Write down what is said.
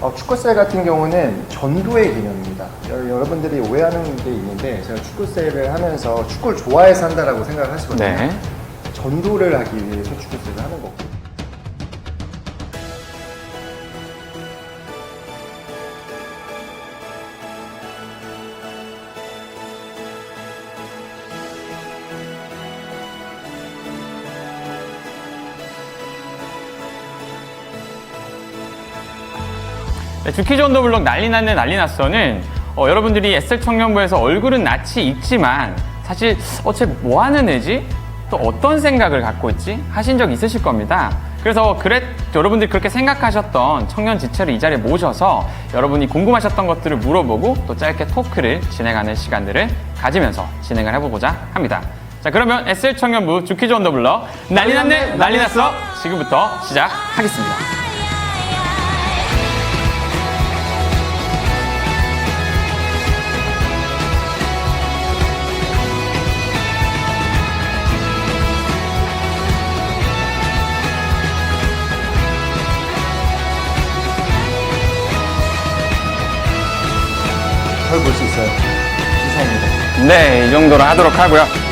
어, 축구셀 같은 경우는 전도의 개념입니다. 여- 여러분들이 오해하는 게 있는데 제가 축구셀을 하면서 축구를 좋아해서 한다라고 생각을 하시거든요. 네. 전도를 하기 위해서 축구셀을 하는 거고. 네, 주키즈 언더블럭 난리 났네 난리 났어는 어, 여러분들이 SL 청년부에서 얼굴은 낯이 익지만 사실 어쟤 뭐 하는 애지? 또 어떤 생각을 갖고 있지? 하신 적 있으실 겁니다. 그래서 그랬, 여러분들이 그렇게 생각하셨던 청년 지체를 이 자리에 모셔서 여러분이 궁금하셨던 것들을 물어보고 또 짧게 토크를 진행하는 시간들을 가지면서 진행을 해보고자 합니다. 자 그러면 SL 청년부 주키즈 언더블럭 난리 났네 난리 났어 지금부터 시작하겠습니다. 절볼수 있어요. 이상입니다. 네, 이 정도로 하도록 하고요.